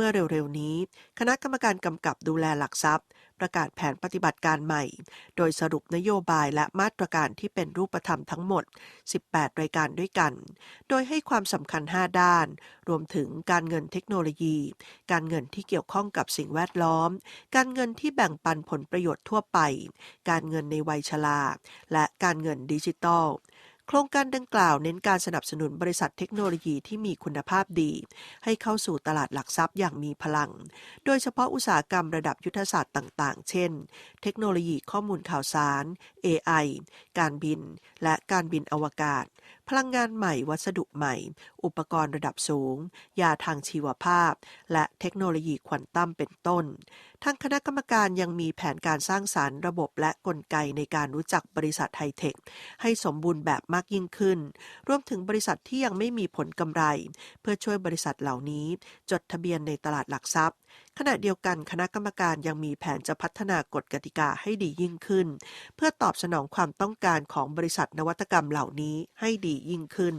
เมื่อเร็วๆนี้ คณะกรรมการกำกับดูแลหลักทรัพย์ ประกาศแผนปฏิบัติการใหม่ โดยสรุปนโยบายและมาตรการที่เป็นรูปธรรมทั้งหมด 18 รายการด้วยกัน โดยให้ความสำคัญ 5 ด้าน รวมถึงการเงินเทคโนโลยี การเงินที่เกี่ยวข้องกับสิ่งแวดล้อม การเงินที่แบ่งปันผลประโยชน์ทั่วไป การเงินในวัยชราและการเงินดิจิทัล โครงการดังกล่าวเน้นการสนับสนุนบริษัทเทคโนโลยีที่มีคุณภาพดี ให้เข้าสู่ตลาดหลักทรัพย์อย่างมีพลัง โดยเฉพาะอุตสาหกรรมระดับยุทธศาสตร์ต่าง ๆ เช่น เทคโนโลยีข้อมูลข่าวสาร AI การบิน และการบินอวกาศ พลังงานใหม่ วัสดุใหม่ อุปกรณ์ระดับสูง ยาทางชีวภาพ และเทคโนโลยีควอนตัมเป็นต้น ทางคณะกรรมการยังมีแผนการสร้างสารรค์ระบบและกลไกในการรู้จักบริษัทไฮเทค ให้สมบูรณ์แบบมากยิ่งขึ้น รวมถึงบริษัทที่ยังไม่มีผลกำไร เพื่อช่วยบริษัทเหล่านี้ จดทะเบียนในตลาดหลักทรัพย์ ขณะเดียวกันคณะกรรมการยังมีแผนจะพัฒนากฎกติกาให้ดียิ่งขึ้น เพื่อตอบสนองความต้องการของบริษัทนวัตกรรมเหล่านี้ให้ดียิ่งขึ้น